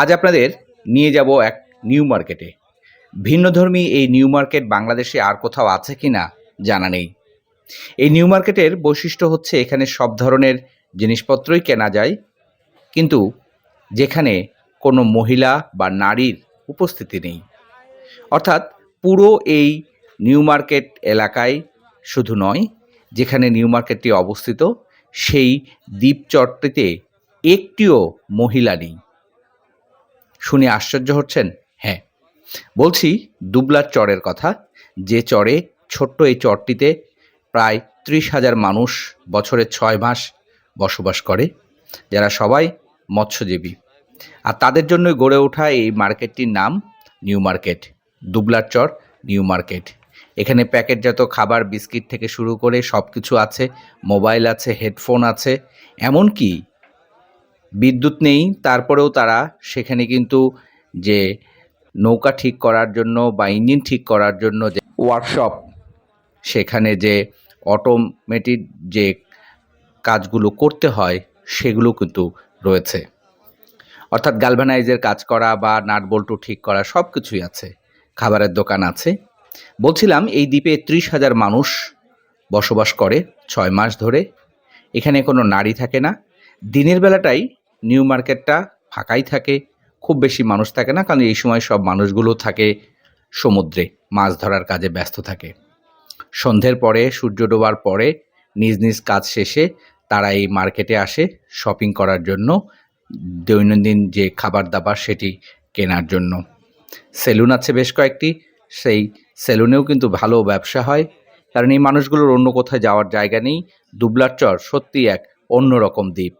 আজ আপনাদের নিয়ে যাব এক নিউ মার্কেটে। ভিন্নধর্মী এই নিউ মার্কেট বাংলাদেশে আর কোথাও আছে কি না জানা নেই। এই নিউ মার্কেটের বৈশিষ্ট্য হচ্ছে এখানে সব ধরনের জিনিসপত্রই কেনা যায়, কিন্তু যেখানে কোনো মহিলা বা নারীর উপস্থিতি নেই। অর্থাৎ পুরো এই নিউ মার্কেট এলাকায় শুধু নয়, যেখানে নিউ মার্কেটটি অবস্থিত, সেই দ্বীপচরটিতে একটিও মহিলা নেই। শুনে আশ্চর্য হচ্ছেন? হ্যাঁ। বলছি দুবলার চরের কথা। যে চরে, ছোট্ট এই চরটিতে প্রায় ত্রিশ হাজার মানুষ বছরের ছয় মাস বসবাস করে, যারা সবাই মৎস্যজীবী। আর তাদের জন্য গড়ে ওঠা এই মার্কেটটির নাম new market. Dublar Char, new market. এখানে প্যাকেটজাত খাবার, বিস্কিট থেকে শুরু করে সব কিছু আছে, মোবাইল আছে, হেডফোন আছে, এমনকি বিদ্যুৎ নেই, তারপরেও তারা সেখানে কিন্তু যে নৌকা ঠিক করার জন্য বা ইঞ্জিন ঠিক করার জন্য যে ওয়ার্কশপ সেখানে যে অটোমেটিক যে কাজগুলো করতে হয়, সেগুলো কিন্তু রয়েছে। অর্থাৎ গালভানাইজের কাজ করা বা নাট বল্টু ঠিক করা সব কিছুই আছে, খাবারের দোকান আছে। বলছিলাম এই দ্বীপে ত্রিশ হাজার মানুষ বসবাস করে ছয় মাস ধরে, এখানে কোনো নারী থাকে না। দিনের বেলাটাই নিউ মার্কেটটা ফাঁকাই থাকে, খুব বেশি মানুষ থাকে না, কারণ এই সময় সব মানুষগুলো থাকে সমুদ্রে, মাছ ধরার কাজে ব্যস্ত থাকে। সন্ধ্যের পরে, সূর্য ডোবার পরে, নিজ নিজ কাজ শেষে তারা এই মার্কেটে আসে শপিং করার জন্য, দৈনন্দিন যে খাবার দাবার সেটি কেনার জন্য। সেলুন আছে বেশ কয়েকটি, সেই সেলুনেও কিন্তু ভালো ব্যবসা হয়, কারণ এই মানুষগুলোর অন্য কোথাও যাওয়ার জায়গা নেই, দুবলার চর সত্যি এক অন্যরকম দ্বীপ।